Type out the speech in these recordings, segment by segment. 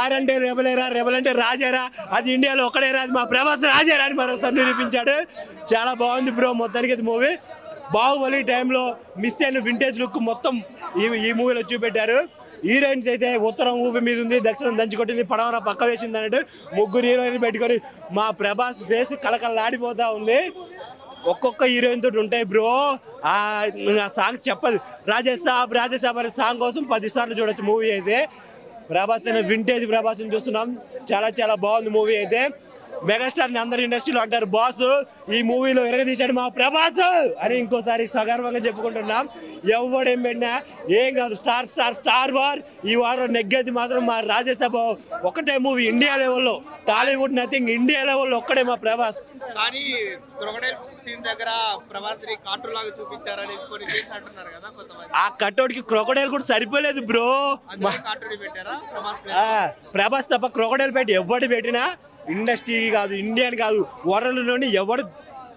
Are అంటే రెబలేరా rebel అంటే రాజారా. అది ఇండియాలో ఒక్కడే రాదు మా ప్రభాస్ రాజారా అని మరొకసారి నిరూపించాడు. చాలా బాగుంది బ్రో మొత్తానికి ఇది మూవీ. బాహుబలి టైంలో మిస్ అయిన వింటేజ్ లుక్ మొత్తం ఈ ఈ మూవీలో చూపెట్టారు. హీరోయిన్స్ అయితే ఉత్తరం ఊపి మీద ఉంది దక్షిణం దంచి కొట్టింది పడవర పక్క వేసింది అన్నట్టు ముగ్గురు హీరోయిన్ పెట్టుకొని మా ప్రభాస్ ఫేస్ కలకలలాడిపోతా ఉంది. ఒక్కొక్క హీరోయిన్ తోటి ఉంటాయి బ్రో. ఆ సాంగ్ చెప్పదు. రాజేష్ సాబ్ రాజేష్ సాబ్ అనే సాంగ్ కోసం పది సార్లు చూడొచ్చు మూవీ అయితే. ప్రభాస్ అనే వింటేజ్ ప్రభాస్ చూస్తున్నాం. చాలా చాలా బాగుంది మూవీ అయితే. మెగాస్టార్ని అందరు ఇండస్ట్రీలో అంటారు బాస్ ఈ మూవీలో ఎరగదీశాడు మా ప్రభాస్ అని ఇంకోసారి సగర్వంగా చెప్పుకుంటున్నాం. ఎవడేం పెట్టినా ఏం కాదు స్టార్ స్టార్ స్టార్ వార్. ఈ వారం నెగ్గేది మాత్రం మా రాజ్యసభ ఒకటే మూవీ ఇండియా లెవెల్లో. టాలీవుడ్ నథింగ్ ఇండియా లెవెల్లో ఒక్కడే మా ప్రభాస్. కానీ దగ్గర ఆ కట్టోడికి క్రొకడైల్ కూడా సరిపోలేదు బ్రో. ప్రభాస్ తప్ప క్రొకడైల్ పెట్టి ఎవడు పెట్టినా ఇండస్ట్రీ కాదు ఇండియన్ కాదు వరల్డ్లోని ఎవడు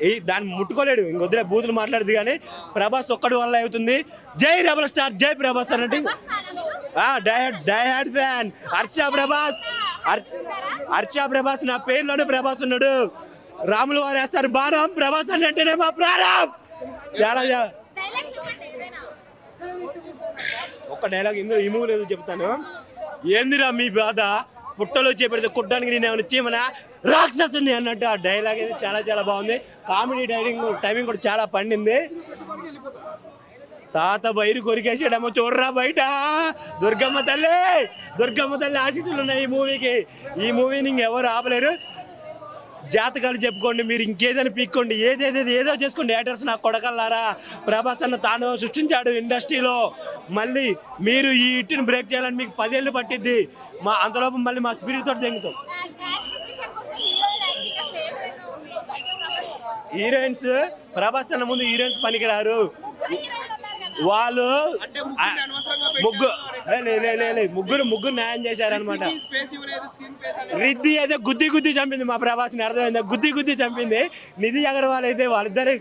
ఏ దాన్ని ముట్టుకోలేడు. ఇంకొద్దులే బూతులు మాట్లాడదు కానీ ప్రభాస్ ఒక్కడి వల్ల అవుతుంది. జై రెబల్ స్టార్ జై ప్రభాస్ అన్నట్టు. డైహాడ్ ఫ్యాన్ హర్ష ప్రభాస్. హర్- హర్ష ప్రభాస్ నా పేరులోనే ప్రభాస్ ఉన్నాడు. రాములు వారు వేస్తారు బాణం ప్రభాస్ అని అంటేనే మా ప్రాణం. చాలా చాలా ఒక్క డైలాగ్ ఇందులో ఈ మూవీ లేదు చెప్తాను. ఏందిరా మీ బాధ? పుట్టలో చేపెడితే కుట్టడానికి నేను ఏమైనా చేయమనా? రాక్షసుని అన్నట్టు ఆ డైలాగ్ అయితే చాలా చాలా బాగుంది. కామెడీ డైరింగ్ టైమింగ్ కూడా చాలా పండింది. తాత బైరు కొరికేసాడమ్మ చూడరా బయట. దుర్గమ్మ తల్లి దుర్గమ్మ తల్లి ఆశీస్సులు ఉన్నాయి ఈ మూవీకి ఈ మూవీని ఇంకెవరు ఆపలేరు. జాతకాలు చెప్పుకోండి మీరు ఇంకేదైనా పీక్కోండి ఏదేదో ఏదో చేసుకోండి. యాటర్స్ నా కొడకల్లారా? ప్రభాస్ అన్న తాను సృష్టించాడు ఇండస్ట్రీలో. మళ్ళీ మీరు ఈ ఇట్టుని బ్రేక్ చేయాలని మీకు పదేళ్ళు పట్టిద్ది. మా అంతలోపు మళ్ళీ మా స్పిరిట్ తోటి ప్రభాస్ హీరోయిన్స్ ప్రభాస్ అన్న ముందు హీరోయిన్స్ పనికిరారు. వాళ్ళు ముగ్గురు ముగ్గురు న్యాయం చేశారనమాట రిద్ది అయితే గుద్ది గుద్ది చంపింది మా ప్రభాస్ని అర్థమైందా? గుద్ది గుద్ది చంపింది. నిధి అగర్వాల్ అయితే వాళ్ళిద్దరే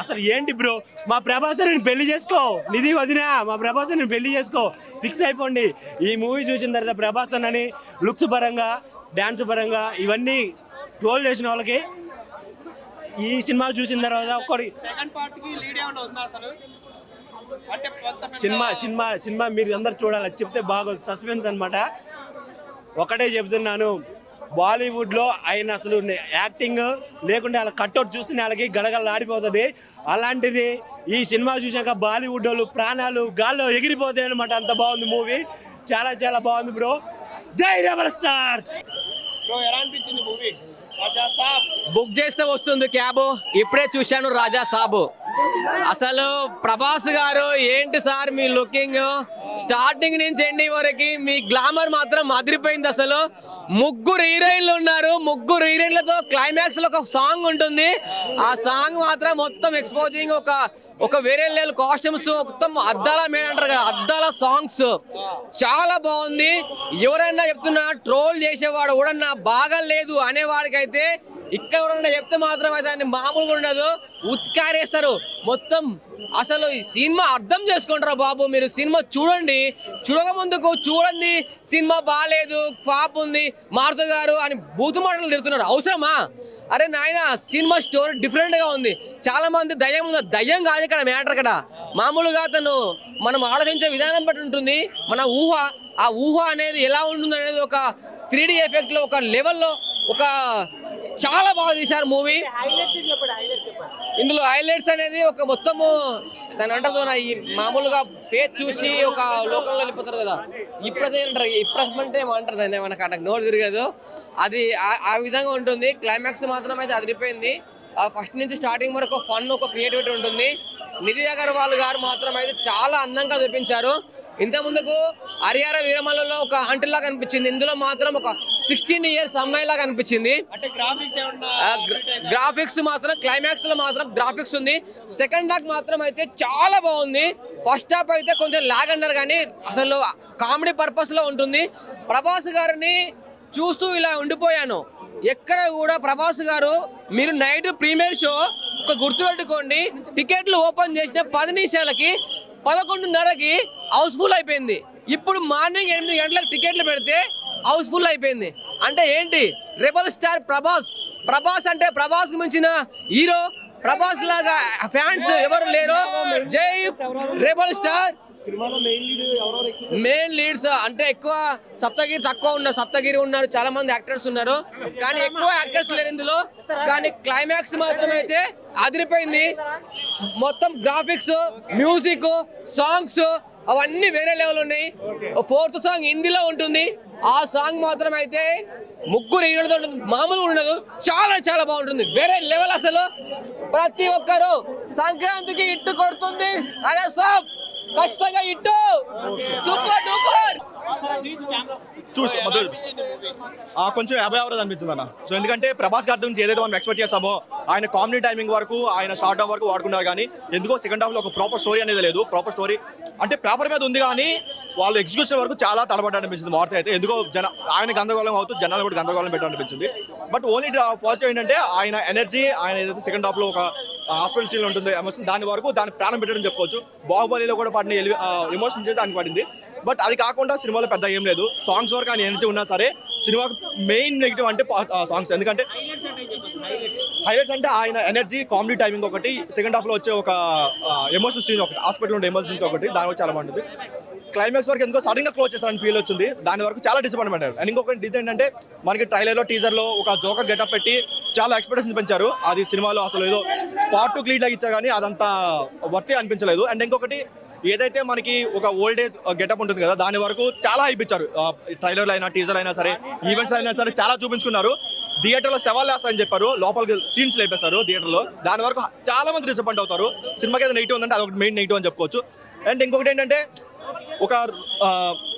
అసలు ఏంటి బ్రో? మా ప్రభాస్ నేను పెళ్ళి చేసుకో. నిధి వదినా మా ప్రభాస్ నేను పెళ్ళి చేసుకో. ఫిక్స్ అయిపోండి. ఈ మూవీ చూసిన తర్వాత ప్రభాస్ అన్నని లుక్స్ పరంగా డ్యాన్స్ పరంగా ఇవన్నీ ట్రోల్ చేసిన వాళ్ళకి ఈ సినిమా చూసిన తర్వాత ఒక్కడి సినిమా సినిమా సినిమా మీరు అందరు చూడాలి. చెప్తే బాగోదు. సస్పెన్స్ అన్నమాట. ఒకటే చెప్తున్నాను బాలీవుడ్లో ఆయన అసలు యాక్టింగ్ లేకుంటే వాళ్ళ కట్అవుట్ చూస్తే వాళ్ళకి గడగల ఆడిపోతుంది అలాంటిది ఈ సినిమా చూశాక బాలీవుడ్ వాళ్ళు ప్రాణాలు గాల్లో ఎగిరిపోతాయి అనమాట అంత బాగుంది మూవీ. చాలా చాలా బాగుంది బ్రో. జై రెబల్ స్టార్! బ్రో ఎలా అనిపించింది మూవీ? బుక్ చేస్తే వస్తుంది క్యాబ్. ఇప్పుడే చూశాను రాజా సాబు. అసలు ప్రభాస్ గారు ఏంటి సార్ మీ లుకింగ్? స్టార్టింగ్ నుంచి ఎండి వరకు మీ గ్లామర్ మాత్రం అదిరిపోయింది అసలు. ముగ్గురు హీరోయిన్లు ఉన్నారు. ముగ్గురు హీరోయిన్లతో క్లైమాక్స్లో ఒక సాంగ్ ఉంటుంది. ఆ సాంగ్ మాత్రం మొత్తం ఎక్స్పోజింగ్ ఒక ఒక వేరే లెవెల్ కాస్ట్యూమ్స్ మొత్తం అద్దాల మేడ అంటారు కదా అద్దాల సాంగ్స్ చాలా బాగుంది. ఎవరైనా చెప్తున్నా ట్రోల్ చేసేవాడు కూడా బాగా లేదు అనేవాడికైతే ఇక్కడ ఎవరైనా చెప్తే మాత్రం అయితే దాన్ని మామూలుగా ఉండదు. ఉత్కారేస్తారు. మొత్తం అసలు ఈ సినిమా అర్థం చేసుకుంటారా బాబు మీరు? సినిమా చూడండి. చూడక ముందుకు చూడండి. సినిమా బాగాలేదు ఫ్లాప్ ఉంది మారుతు గారు అని బూతు మాటలు తిడుతున్నారు. అవసరమా? అరే నాయన సినిమా స్టోరీ డిఫరెంట్గా ఉంది. చాలామంది దయ్యం ఉంది దయ్యం కాదు ఇక్కడ మ్యాటర్ ఇక్కడ మామూలుగా అతను మనం ఆలోచించే విధానం బట్టి ఉంటుంది. మన ఊహ ఆ ఊహ అనేది ఎలా ఉంటుంది అనేది ఒక త్రీ డి ఒక లెవెల్లో ఒక చాలా బాగా తీశారు మూవీ. ఇందులో హైలైట్స్ అనేది ఒక మొత్తము దాని అంటారు చూడ, ఈ మామూలుగా ఫేస్ చూసి ఒక లోకంలో వెళ్ళిపోతారు కదా. ఇప్పుడు అంటారు ఇప్పుడు అంటే ఏమో అంటారు దాన్ని ఏమన్నా నాకు నోరు తిరగదు. అది ఆ- ఆ విధంగా ఉంటుంది. క్లైమాక్స్ మాత్రం అయితే అదిరిపోయింది ఫస్ట్ నుంచి స్టార్టింగ్ వరకు ఫన్ ఒక క్రియేటివిటీ ఉంటుంది. నిధి అగర్వాల్ గారు మాత్రం అయితే చాలా అందంగా చూపించారు. ఇంత ముందుకు హరిహర వీరమల్లలో ఒక ఆంటీలా కనిపించింది ఇందులో మాత్రం ఒక సిక్స్టీన్ ఇయర్స్ అమ్మాయిలా కనిపించింది గ్రాఫిక్స్ మాత్రం క్లైమాక్స్లో మాత్రం గ్రాఫిక్స్ ఉంది. సెకండ్ హాఫ్ మాత్రం అయితే చాలా బాగుంది. ఫస్ట్ హాఫ్ అయితే కొంచెం లాగ్ అన్నారు కానీ అసలు కామెడీ పర్పస్లో ఉంటుంది. ప్రభాస్ గారిని చూస్తూ ఇలా ఉండిపోయాను. ఎక్కడ కూడా ప్రభాస్ గారు మీరు నైట్ ప్రీమియర్ షో ఒక గుర్తుపెట్టుకోండి. టికెట్లు ఓపెన్ చేసిన పది నిమిషాలకి పదకొండున్నరకి హౌస్ఫుల్ అయిపోయింది. ఇప్పుడు మార్నింగ్ ఎనిమిది గంటలకు టికెట్లు పెడితే హౌస్ఫుల్ అయిపోయింది. అంటే ఏంటి? Rebel star Prabhas. ప్రభాస్ అంటే ప్రభాస్ మించిన హీరో. ప్రభాస్ లాగా ఫ్యాన్స్ ఎవరు లేరు. జై రెబల్ స్టార్ మెయిన్ లీడ్స్ అంటే ఎక్కువ సప్తగిరి తక్కువ ఉన్నారు సప్తగిరి ఉన్నారు. చాలా మంది యాక్టర్స్ ఉన్నారు. కానీ ఎక్కువ యాక్టర్స్ లేరు ఇందులో. కానీ క్లైమాక్స్ మాత్రం అయితే అదిరిపోయింది. మొత్తం గ్రాఫిక్స్ మ్యూజిక్ సాంగ్స్ అవన్నీ వేరే లెవెల్ ఉన్నాయి. ఫోర్త్ సాంగ్ హిందీలో ఉంటుంది. ఆ సాంగ్ మాత్రం అయితే ముగ్గురు హీరోలతో ఉంటుంది. మామూలుగా ఉండదు. చాలా చాలా బాగుంటుంది. వేరే లెవెల్ అసలు. ప్రతి ఒక్కరు సంక్రాంతికి ఇట్టు కొడుతుంది. అదే సాబ్ ఖచ్చితంగా ఇట్టు. సూపర్ డూపర్ చూసి మొదలు కొంచెం యాభై అవరేజ్ అనిపించింది అన్న. సో ఎందుకంటే ప్రభాస్ గారి నుంచి ఏదైతే మనం ఎక్స్పెక్ట్ చేస్తామో ఆయన కామెడీ టైమింగ్ వరకు ఆయన షార్ట్ ఆఫ్ వరకు వాడుకున్నారు కానీ ఎందుకో సెకండ్ హాఫ్లో ఒక ప్రాపర్ స్టోరీ అనేది లేదు. ప్రాపర్ స్టోరీ అంటే పేపర్ మీద ఉంది కానీ వాళ్ళు ఎగ్జిక్యూషన్ వరకు చాలా తడబడ్డ అనిపించింది మారుతి అయితే. ఎందుకో జన ఆయన గందరగోళం అవుతూ జనాలు కూడా గందరగోళం పెట్టడం అనిపించింది. బట్ ఓన్లీ పాజిటివ్ ఏంటంటే ఆయన ఎనర్జీ ఆయన ఏదైతే సెకండ్ హాఫ్లో ఒక హాస్పిటల్ సీన్ ఉంటుంది ఎమోషన్ దాని వరకు దాని ప్రాణం పెట్టడం చెప్పుకోవచ్చు. బాహుబలిలో కూడా పడిన ఎమోషన్ చేసి దానికి పడింది. బట్ అది కాకుండా సినిమాలో పెద్ద ఏం లేదు. సాంగ్స్ వరకు ఆయన ఎనర్జీ ఉన్నా సరే సినిమాకు మెయిన్ నెగిటివ్ అంటే సాంగ్స్. ఎందుకంటే హైలైట్స్ అంటే ఆయన ఎనర్జీ కామెడీ టైమింగ్ ఒకటి సెకండ్ హాఫ్లో వచ్చే ఒక ఎమోషనల్ సీన్ ఒకటి హాస్పిటల్ ఉండే ఎమోషనల్ సీన్స్ ఒకటి దాని చాలా బాగుంటుంది. క్లైమాక్స్ వరకు ఎందుకో సడన్గా క్లోజ్ చేస్తారని ఫీల్ వచ్చింది. దాని వరకు చాలా డిసప్పాయింట్మెంట్ అండ్ ఇంకొక ఇది ఏంటంటే మనకి ట్రైలర్ టీజర్లో ఒక జోకర్ గెటప్ పెట్టి చాలా ఎక్స్పెక్టేషన్ పెంచారు. అది సినిమాలో అసలు ఏదో పార్ట్ టూ క్లీడ్ లాగా ఇచ్చారు కానీ అదంతా వర్తే అనిపించలేదు. అండ్ ఇంకొకటి ఏదైతే మనకి ఒక ఓల్డేజ్ గెటప్ ఉంటుంది కదా దాని వరకు చాలా ఇప్పించారు ట్రైలర్లు అయినా టీజర్ అయినా సరే ఈవెంట్స్ అయినా సరే చాలా చూపించుకున్నారు. థియేటర్లో సవాల్ వేస్తారని చెప్పారు. లోపలికి సీన్స్ లేపేస్తారు థియేటర్లో దాని వరకు చాలా మంది డిసప్పాయింట్ అవుతారు. సినిమాకి ఏదైనా నెగిటివ్ ఉందంటే అదొకటి మెయిన్ నెగిటివ్ అని చెప్పుకోవచ్చు. అండ్ ఇంకొకటి ఏంటంటే ఒక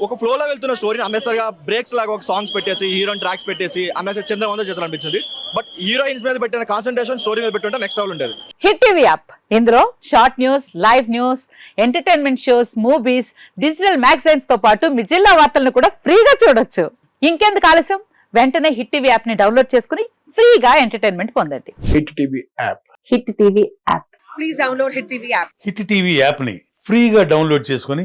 ఒక ఫ్లోలో వెళ్తున్న స్టోరీని అన్నెసరిగా బ్రేక్స్ లాగా ఒక సాంగ్స్ పెట్టేసి హీరోయిన్ ట్రాక్స్ పెట్టేసి అన్నెసరి చంద్రవంద చేతులు అనిపించింది. బట్ హీరోయిన్స్ మీద పెట్టిన కాన్సన్ట్రేషన్ స్టోరీ మీద పెట్టుంటే నెక్స్ట్ లెవెల్ ఉండేది. హిట్ టీవీ యాప్ ఇందులో short news live news entertainment shows movies digital మ్యాగజైన్స్తో పాటు మీ జిల్లా వార్తలను కూడా ఫ్రీగా చూడొచ్చు. ఇంకెందుకు ఆలస్యం? వెంటనే హిట్ టీవీ యాప్ని డౌన్లోడ్ చేసుకుని ఫ్రీగా ఎంటర్టైన్మెంట్ పొందండి. Hit TV app hit TV app hit TV యాప్ని ఫ్రీగా డౌన్లోడ్ చేసుకొని